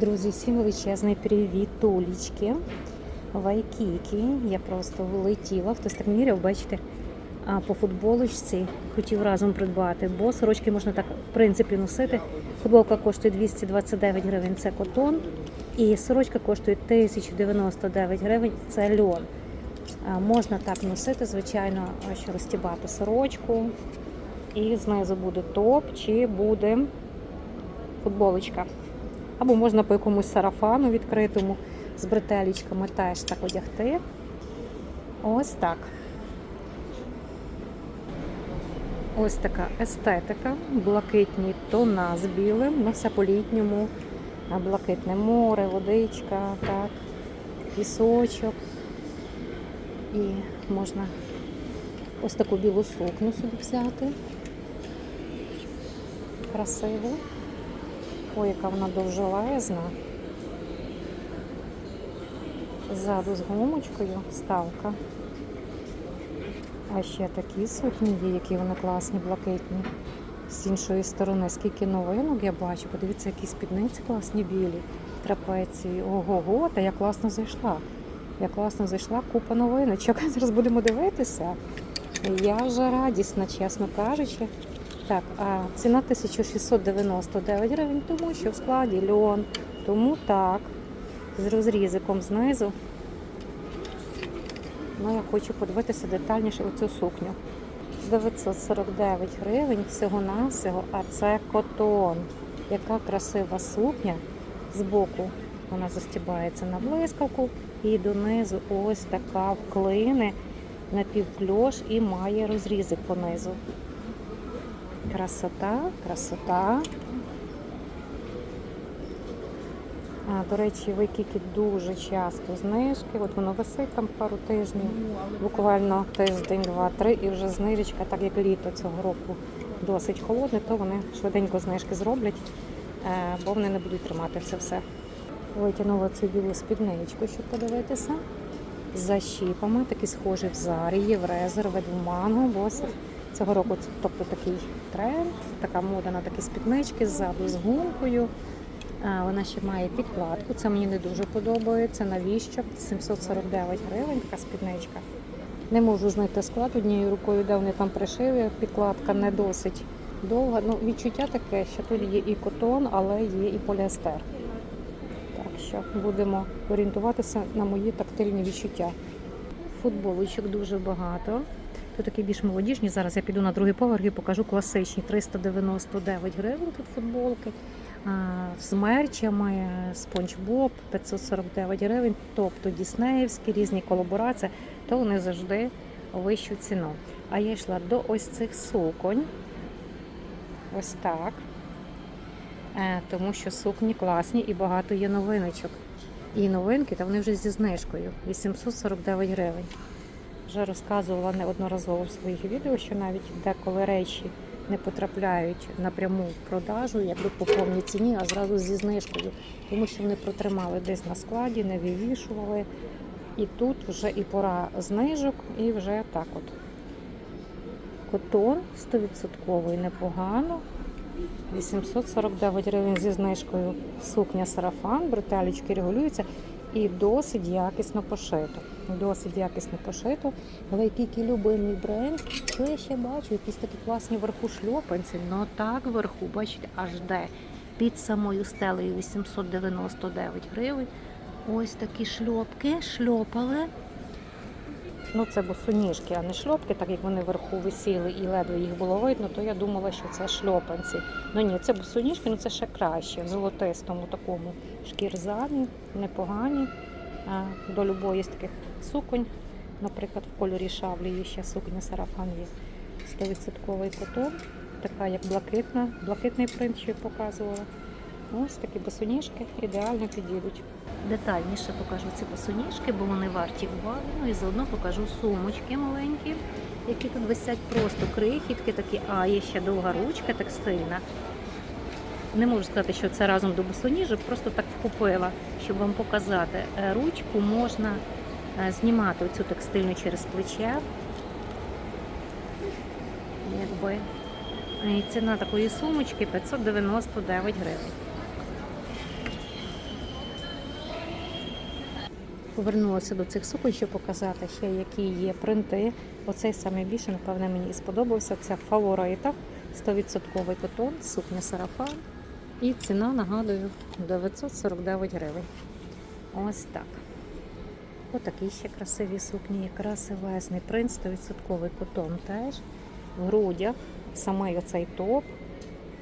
Друзі, всім величезний привіт, Толічки, Вайкіки. Я просто влетіла. Хтось так міряв, бачите, по футболочці хотів разом придбати, бо сорочки можна так в принципі носити. Футболка коштує 229 гривень, це котон. І сорочка коштує 1099 гривень, це льон. Можна так носити, звичайно, що розтібати сорочку. І знизу буде топ чи буде футболочка. Або можна по якомусь сарафану відкритому з бретелічками теж так одягти. Ось так. Ось така естетика, блакитні тона з білим, ну все по-літньому. Блакитне море, водичка, так, пісочок. І можна ось таку білу сукню собі взяти. Красиво. Ой, яка вона довжелезна. Ззаду з гумочкою ставка. А ще такі сукні є, які вони класні, блакитні. З іншої сторони, скільки новинок я бачу. Подивіться, які спідниці класні білі, трапеції. Ого-го, та я класно зайшла. Я класно зайшла, купа новиночок. Зараз будемо дивитися. Я вже радісна, чесно кажучи. Так, а ціна 1699 гривень, тому що в складі льон. Тому так, з розрізиком знизу. Ну, я хочу подивитися детальніше оцю сукню. 949 гривень всього-навсього, а це котон. Яка красива сукня. Збоку вона застібається на блискавку і донизу ось така вклине напівкльош і має розрізик понизу. Красота, красота. А, до речі, викики дуже часто знижки. От воно висить там пару тижнів, буквально тиждень, два-три, і вже знижечка, так як літо цього року досить холодне, то вони швиденько знижки зроблять, е, бо вони не будуть тримати це все. Витягнула цю білу спідничку, щоб подивитися. З защіпами, такі схожі в зарі, є в в манго, босів. Цього року тобто такий тренд, така мода на такі спіднички ззаду з гумкою. Вона ще має підкладку. Це мені не дуже подобається. Навіщо? 749 гривень така спідничка. Не можу знайти склад однією рукою, де вони там пришили. Підкладка не досить довга. Ну, відчуття таке, що тут є і котон, але є і поліестер. Так що будемо орієнтуватися на мої тактильні відчуття. Футболочок дуже багато. Тут такі більш молодіжні. Зараз я піду на другий поверх і покажу класичні 399 гривень тут футболки. З мерчами, спонж Боб 549 гривень, тобто Діснеївські різні колаборації, то вони завжди вищу ціну. А я йшла до ось цих суконь. Ось так. Е, Тому що сукні класні і багато є новиночок. І новинки, та вони вже зі знижкою 849 гривень. Вже розказувала неодноразово в своїх відео, що навіть деколи речі не потрапляють напряму в продажу, якби по повній ціні, а зразу зі знижкою, тому що вони протримали десь на складі, не вивішували. І тут вже і пора знижок, і вже так от. Котон 100% непогано. 849 гривень зі знижкою сукня сарафан, бретелечки регулюються і досить якісно пошито. Досить якісно пошито. Але який любимий бренд, що я ще бачу, якісь такі класні вверху шльопанці. Ну так вверху, бачите, аж де. Під самою стелею 899 гривень. Ось такі шльопки, шльопали. Ну, це босоніжки, а не шльопки, так як вони вверху висіли і ледве їх було видно, то я думала, що це шльопанці. Ну ні, це босоніжки, ну це ще краще. В золотистому такому шкірзамі, непогані. До любої з таких суконь, наприклад, в кольорі шаблі є ще сукня сарафан є 100% котон, така як блакитна, блакитний принт, що я показувала. Ось такі босоніжки ідеально підійдуть. Детальніше покажу ці босоніжки, бо вони варті уваги. Ну і заодно покажу сумочки маленькі, які тут висять просто крихітки, такі, а є ще довга ручка текстильна. Не можу сказати, що це разом до босоніжок, просто так купила, щоб вам показати. Е, Ручку можна е, знімати оцю текстильну через плече. Якби. Ціна такої сумочки 599 гривень. Повернулася до цих суконь, щоб показати ще, які є принти. Оцей саме більше, напевне, мені і сподобався. Це фаворита, 100% котон, сукня сарафан. І ціна, нагадую, 949 гривень. Ось так. Отакі ще красиві сукні, красивезний принт, 100% котон теж. В грудях саме оцей топ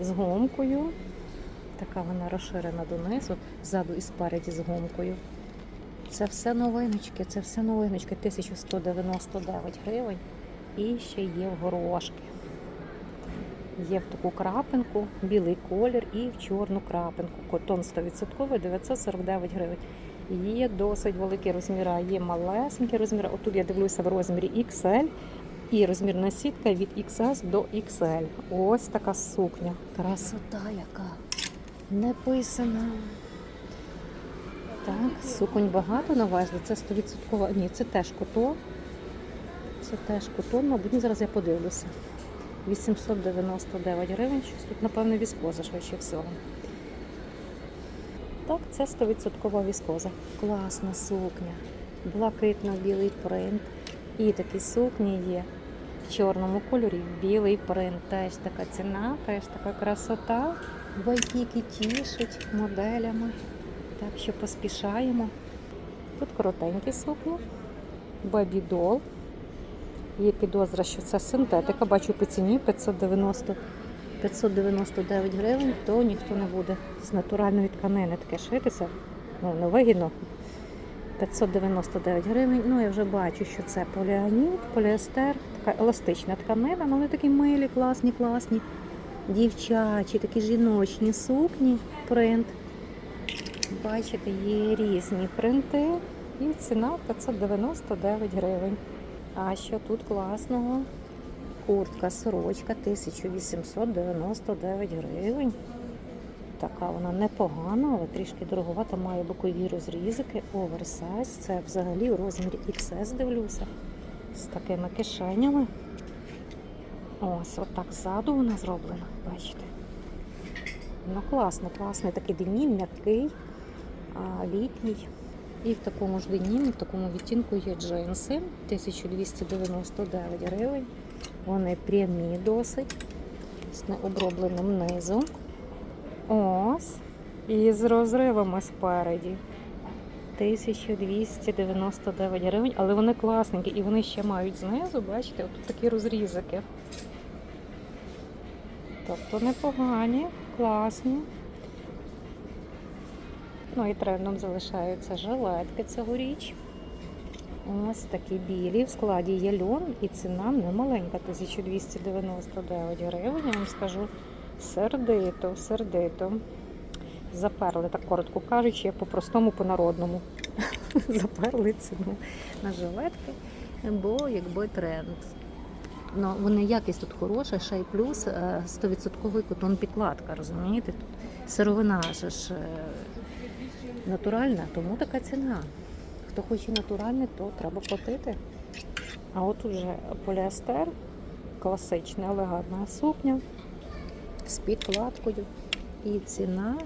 з гомкою. Така вона розширена донизу, ззаду і спереді з гомкою. Це все новиночки, це все новиночки. 1199 гривень. І ще є в горошки. Є в таку крапинку, білий колір і в чорну крапинку. Котон 100% 949 гривень. Є досить великі розміри, є малесенькі розміри. Отут я дивлюся в розмірі XL і розмірна сітка від XS до XL. Ось така сукня. Красота яка. Не писана. Так, суконь багато навезли. Це 100%. Ні, це теж котон. Це теж котон, мабуть, ну, зараз я подивлюся. 899 гривень. Щось тут, напевно, віскоза швидше всього. Так, це 100% віскоза. Класна сукня. Блакитно-білий принт. І такі сукні є в чорному кольорі. Білий принт. Теж така ціна, теж така красота. Вайкіки тішить моделями. Так що поспішаємо. Тут коротенькі сукні. Бабідол. Є підозра, що це синтетика. Бачу по ціні 590 599 гривень, то ніхто не буде з натуральної тканини таке шитися. Ну, невигідно. 599 гривень. Ну, я вже бачу, що це поліамід, поліестер, така еластична тканина, але такі милі, класні, класні. Дівчачі, такі жіночні сукні, принт. Бачите, є різні принти. І ціна 599 гривень. А що тут класного? Куртка, сорочка 1899 гривень. Така вона непогана, але трішки дороговата, має бокові розрізики, оверсайз. Це взагалі у розмірі XS дивлюся. З такими кишенями. Ось, отак ззаду вона зроблена, бачите. Ну, класно, класний такий денім, м'який, літній. І в такому ж денімі, в такому відтінку є джинси 1299 гривень. Вони прямі досить, з необробленим низом. Ось. І з розривами спереді. 1299 гривень, але вони класненькі і вони ще мають знизу, бачите, отут такі розрізики. Тобто непогані, класні. Ну і трендом залишаються жилетки цьогоріч. Ось такі білі. В складі є льон і ціна не маленька, 1299 гривень. Я вам скажу сердито, сердито. Заперли, так коротко кажучи, як по-простому, по-народному. Заперли ціну на жилетки, бо якби тренд. Ну, вони якість тут хороша, ще й плюс е, 100% котон підкладка, розумієте? Тут сировина ж е, натуральна, тому така ціна. Хто хоче натуральний, то треба платити. А от уже поліестер, класична, елегантна сукня з підкладкою. І ціна,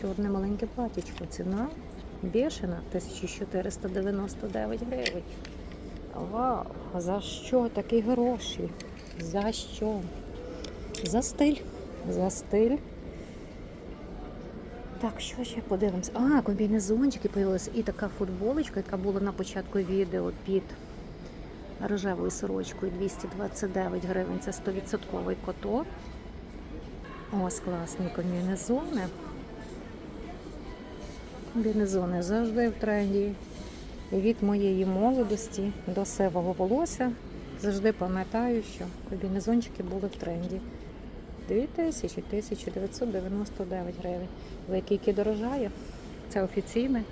чорне маленьке платічко, ціна бішена 1499 гривень. Вау! За що такі гроші? За що? За стиль. За стиль. Так, що ще подивимося? А, комбінезончики появилися. І така футболочка, яка була на початку відео під рожевою сорочкою 229 гривень. Це 100% котон. Ось класні комбінезони. Комбінезони завжди в тренді. І від моєї молодості до сивого волосся завжди пам'ятаю, що комбінезончики були в тренді. 2000 1999 гривень. Лейкійки дорожає. Це офіційне.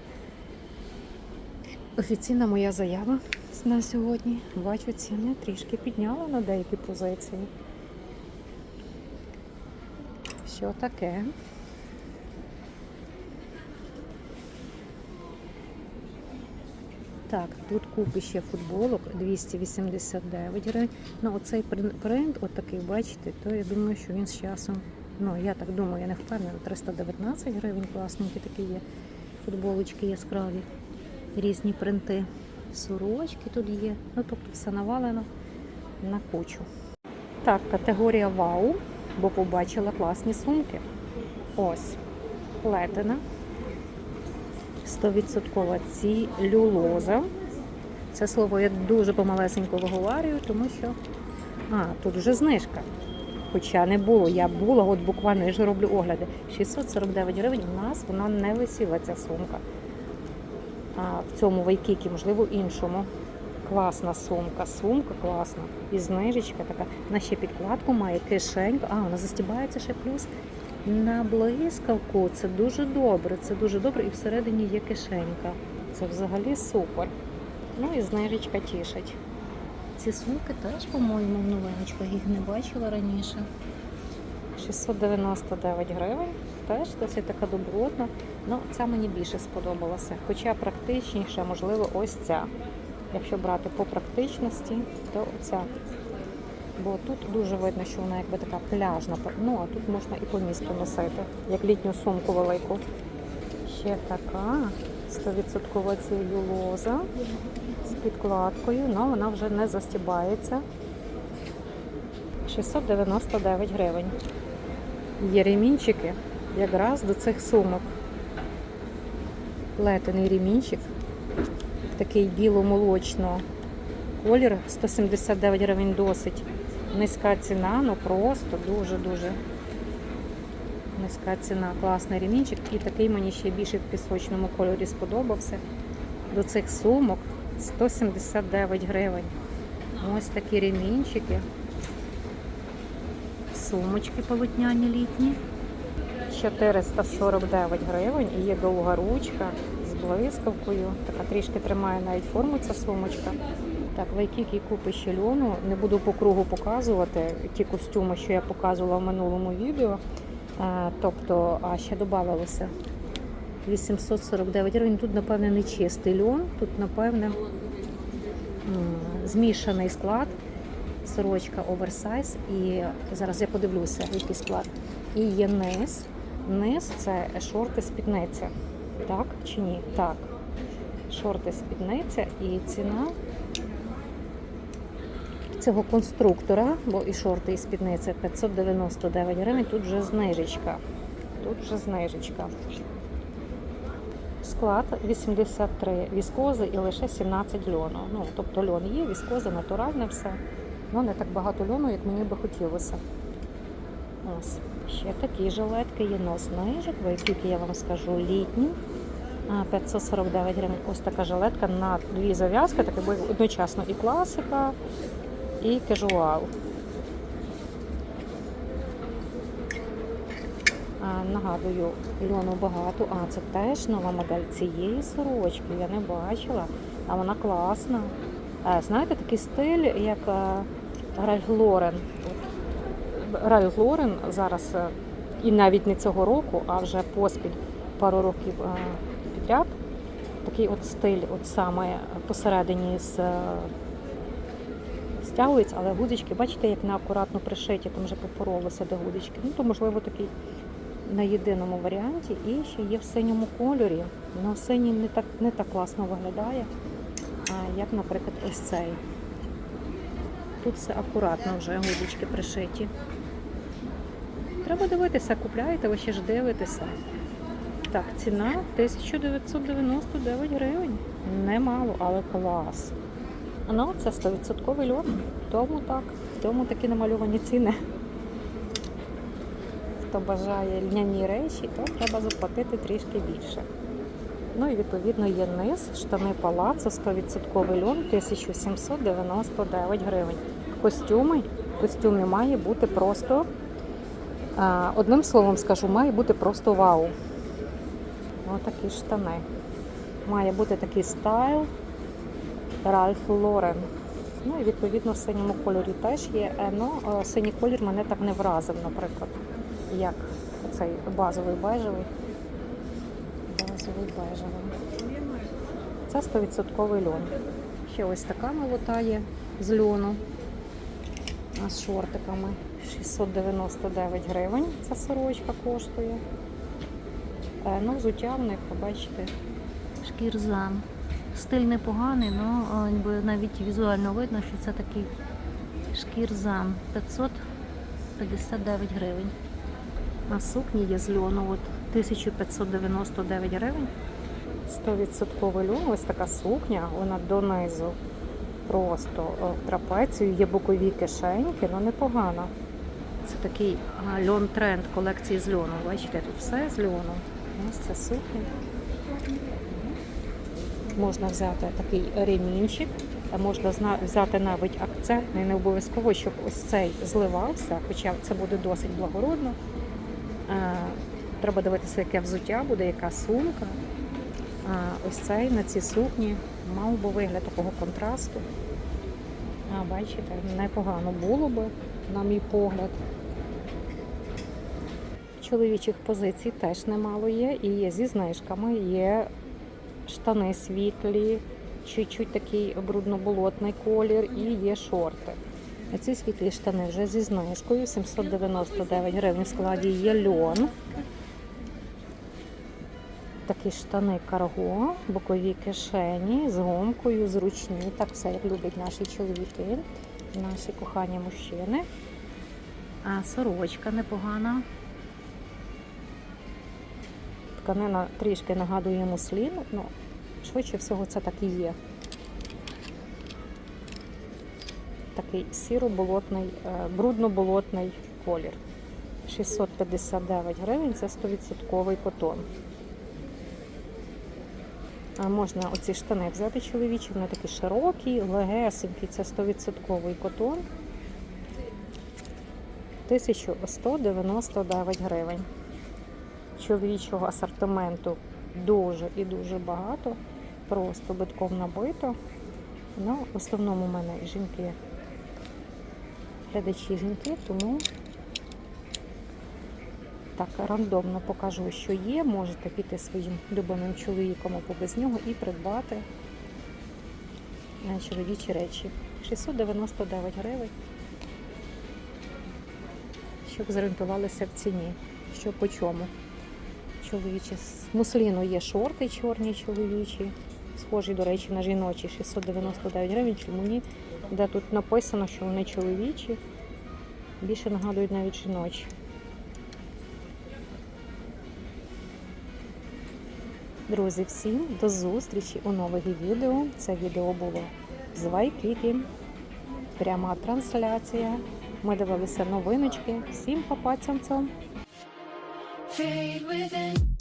Офіційна моя заява на сьогодні. Бачу, ціни трішки підняла на деякі позиції. Що таке? Так, тут купи ще футболок 289 гривень. Ну, оцей прин- принт, отакий, бачите, то я думаю, що він з часом, ну я так думаю, я не впевнена, 319 гривень класненькі такі є. Футболочки яскраві. різні принти. Сорочки тут є. Ну, тобто все навалено на кучу. Так, категорія вау, бо побачила класні сумки. Ось плетена. 100% ці люлоза. Це слово я дуже помалесенько виговарюю, тому що. А, тут вже знижка. Хоча не було, я була, от буквально я ж роблю огляди. 649 гривень. У нас вона не висіла ця сумка. А в цьому вайкікі, можливо, іншому. Класна сумка, сумка класна. І знижечка така. Вона ще підкладку має, кишеньку. А, вона застібається ще плюс на блискавку. Це дуже добре. Це дуже добре. І всередині є кишенька. Це взагалі супер. Ну і знижечка тішить. Ці сумки теж, по-моєму, в новиночках їх не бачила раніше. 699 гривень. Теж досить така добротна. Ну, ця мені більше сподобалася. Хоча практичніша, можливо, ось ця. Якщо брати по практичності, то оця. Бо тут дуже видно, що вона якби така пляжна. Ну, а тут можна і по місту носити, як літню сумку велику. Ще така 100% целюлоза з підкладкою, але вона вже не застібається. 699 гривень. Є ремінчики якраз до цих сумок. Плетений ремінчик, такий біло-молочно колір, 179 гривень досить. Низька ціна, ну просто дуже-дуже низька ціна. Класний ремінчик. І такий мені ще більше в пісочному кольорі сподобався. До цих сумок 179 гривень. Ось такі ремінчики. Сумочки полотняні літні. 449 гривень і є довга ручка з блискавкою. Така трішки тримає навіть форму ця сумочка. Так, Вайкікі купи ще льону. Не буду по кругу показувати ті костюми, що я показувала в минулому відео. Е, Тобто, а ще додавалося 849 гривень. Тут, напевне, не чистий льон, тут, напевне, змішаний склад, сорочка оверсайз. І зараз я подивлюся, який склад. І є низ. Низ це шорти спідниця. Так чи ні? Так. Шорти спідниця і ціна цього конструктора, бо і шорти, і спідниця 599 гривень. Тут вже знижечка. Тут вже знижечка. Склад 83 віскози і лише 17 льону. Ну, тобто льон є, віскоза натуральне все. Ну, не так багато льону, як мені би хотілося. Ось. Ще такі жилетки є на знижок, які я вам скажу літні. 549 гривень. Ось така жилетка на дві зав'язки, так одночасно і класика, і кежуал. Нагадую, льону багато. А, це теж нова модель цієї сорочки. Я не бачила, а вона класна. Знаєте, такий стиль, як а, Ральф Лорен. Ральф Лорен зараз е, і навіть не цього року, а вже поспіль пару років е, підряд. Такий от стиль, от саме посередині з стягується, але гудзички, бачите, як неакуратно пришиті, там вже попоролося до гудзички. Ну, то можливо такий на єдиному варіанті. І ще є в синьому кольорі. Ну, синій не так, не так класно виглядає, як, наприклад, ось цей. Тут все акуратно вже гудзички пришиті. Треба дивитися, купляєте, ви ще ж дивитеся. Так, ціна 1999 гривень. Немало, але клас. Ну, це 100% льон. Тому так, тому такі намальовані ціни. Хто бажає льняні речі, то треба заплатити трішки більше. Ну і відповідно є низ, штани палацо, 100% льон, 1799 гривень. Костюми, костюмі має бути просто, одним словом скажу, має бути просто вау. Ось такі штани. Має бути такий стайл Ральф Лорен. Ну і відповідно в синьому кольорі теж є. Ну, синій колір мене так не вразив, наприклад, як цей базовий бежевий. Базовий бежевий. Це 100% льон. Ще ось така молота є з льону. З шортиками 699 гривень. Ця сорочка коштує. Е, Ну, взуття в них, бачите, шкірзам. Стиль непоганий, але навіть візуально видно, що це такий шкірзам 559 гривень. На сукні є з льону от 1599 гривень. 100% льон, ось така сукня, вона донизу просто о, трапецію, є бокові кишеньки, ну непогано. Це такий льон тренд колекції з льону. Бачите, тут все з льону. Ось це сукня. Можна взяти такий ремінчик, можна взяти навіть акцентний, не обов'язково, щоб ось цей зливався, хоча це буде досить благородно. Е, Треба дивитися, яке взуття буде, яка сумка. А ось цей на цій сукні мав би вигляд такого контрасту. А, бачите, непогано було би, на мій погляд. Чоловічих позицій теж немало є, і є зі знижками, є штани світлі, чуть-чуть такий брудно-болотний колір, і є шорти. А ці світлі штани вже зі знижкою 799 гривень в складі є льон. Такі штани карго, бокові кишені з гомкою, зручні. Так все, як люблять наші чоловіки, наші кохані мужчини. А сорочка непогана. Тканина трішки нагадує муслін, ну, швидше всього це так і є. Такий сіро-болотний, е, брудно-болотний колір. 659 гривень це 100% котон. Можна оці штани взяти чоловічі, вони такі широкі, легесенькі, це 100% котон. 1199 гривень. Чоловічого асортименту дуже і дуже багато, просто битком набито. Ну, в основному у мене жінки, глядачі жінки, тому так рандомно покажу, що є. Можете піти своїм любимим чоловіком або без нього і придбати чоловічі речі. 699 гривень. Щоб зорієнтувалися в ціні. Що по чому? Чоловічі. З мусліну є шорти чорні чоловічі. Схожі, до речі, на жіночі 699 гривень. Чому ні? Де тут написано, що вони чоловічі. Більше нагадують навіть жіночі. Друзі, всім до зустрічі у нових відео. Це відео було з Вайкікі. Пряма трансляція. Ми дивилися новиночки. Всім папа. Fade within